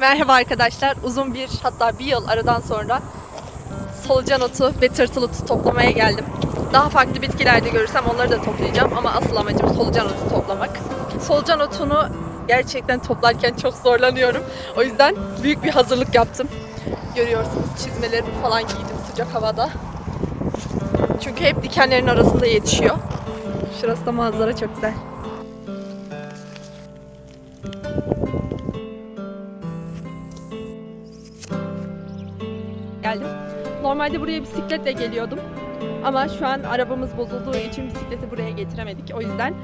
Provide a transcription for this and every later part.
Merhaba arkadaşlar. Uzun bir hatta bir yıl aradan sonra solucan otu ve tırtıl otu toplamaya geldim. Daha farklı bitkiler de görürsem onları da toplayacağım ama asıl amacım solucan otu toplamak. Solucan otunu gerçekten toplarken çok zorlanıyorum. O yüzden büyük bir hazırlık yaptım. Görüyorsunuz çizmelerimi falan giydim sıcak havada. Çünkü hep dikenlerin arasında yetişiyor. Şurası da manzara çok güzel. Geldim. Normalde buraya bisikletle geliyordum. Ama şu an arabamız bozulduğu için bisikleti buraya getiremedik. O yüzden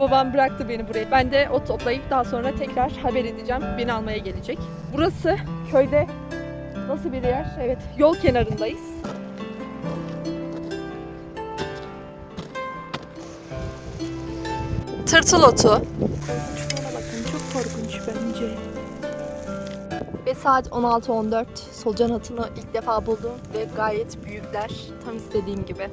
babam bıraktı beni buraya. Ben de o toplayıp daha sonra tekrar haber edeceğim. Beni almaya gelecek. Burası köyde nasıl bir yer? Evet, yol kenarındayız. Tırtıl otu. Şuna bakın çok korkunç bence. Ve saat 16.14. Solucan atını ilk defa buldum ve gayet büyükler. Tam istediğim gibi.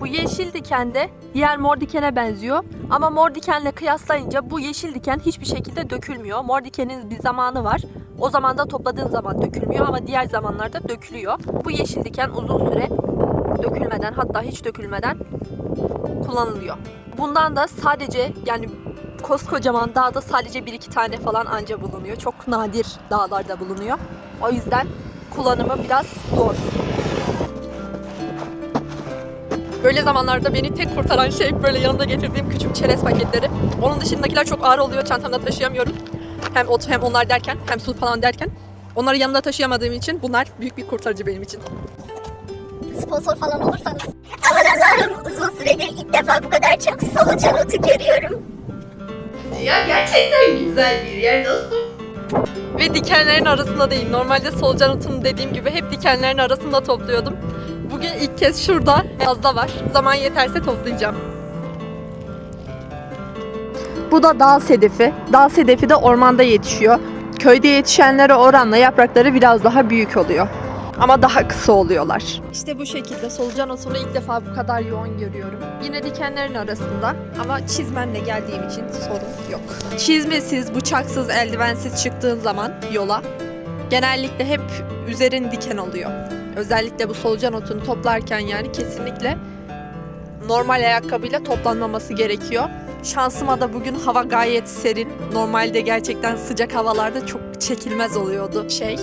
Bu yeşil diken de diğer mor dikene benziyor. Ama mor dikenle kıyaslayınca bu yeşil diken hiçbir şekilde dökülmüyor. Mor dikenin bir zamanı var. O zaman da topladığın zaman dökülmüyor ama diğer zamanlarda dökülüyor. Bu yeşil diken uzun süre dökülmeden hatta hiç dökülmeden kullanılıyor. Bundan da sadece yani koskocaman dağda sadece bir iki tane falan anca bulunuyor. Çok nadir dağlarda bulunuyor. O yüzden kullanımı biraz zor. Böyle zamanlarda beni tek kurtaran şey böyle yanında getirdiğim küçük çerez paketleri. Onun dışındakiler çok ağır oluyor. Çantamda taşıyamıyorum. Hem ot hem onlar derken hem su falan derken. Onları yanımda taşıyamadığım için bunlar büyük bir kurtarıcı benim için. sponsor falan olursanız. Aman Allah'ım uzun süredir ilk defa bu kadar çok solucan otu görüyorum. Ya gerçekten güzel bir yer dostum. Ve dikenlerin arasında değil. Normalde solucan otunu dediğim gibi hep dikenlerin arasında topluyordum. Bugün ilk kez şurada fazla var. Zaman yeterse toplayacağım. Bu da dal sedefi. Dal sedefi de ormanda yetişiyor. Köyde yetişenlere oranla yaprakları biraz daha büyük oluyor. Ama daha kısa oluyorlar. İşte bu şekilde solucan otunu ilk defa bu kadar yoğun görüyorum. Yine dikenlerin arasında ama çizmenle geldiğim için sorun yok. Çizmesiz, bıçaksız, eldivensiz çıktığın zaman yola genellikle hep üzerin diken oluyor. Özellikle bu solucan otunu toplarken yani kesinlikle normal ayakkabıyla toplanmaması gerekiyor. Şansıma da bugün hava gayet serin. Normalde gerçekten sıcak havalarda çok çekilmez oluyordu şey.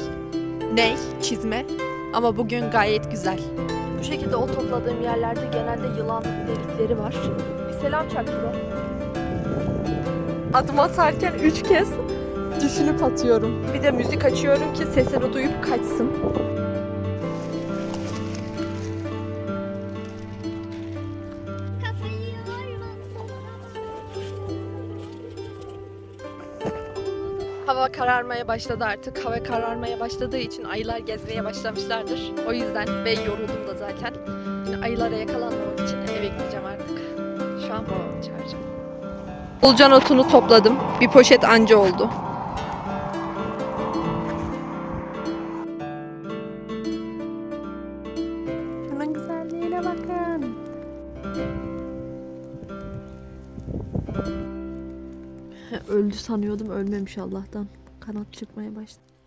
Ney? Çizme. Ama bugün gayet güzel. Bu şekilde o topladığım yerlerde genelde yılan delikleri var. Bir selam çak bro. Adım atarken üç kez düşünüp atıyorum. Bir de müzik açıyorum ki sesini duyup kaçsın. Hava kararmaya başladı artık. Hava kararmaya başladığı için ayılar gezmeye başlamışlardır. O yüzden ve yoruldum da zaten. Şimdi ayılara yakalanmamak için eve gideceğim artık. Şu an babamı çağıracağım. Bulcan otunu topladım. Bir poşet anca oldu. Şunun güzelliğine bakın. Öldü sanıyordum. Ölmemiş Allah'tan. Kanat çırpmaya başladı.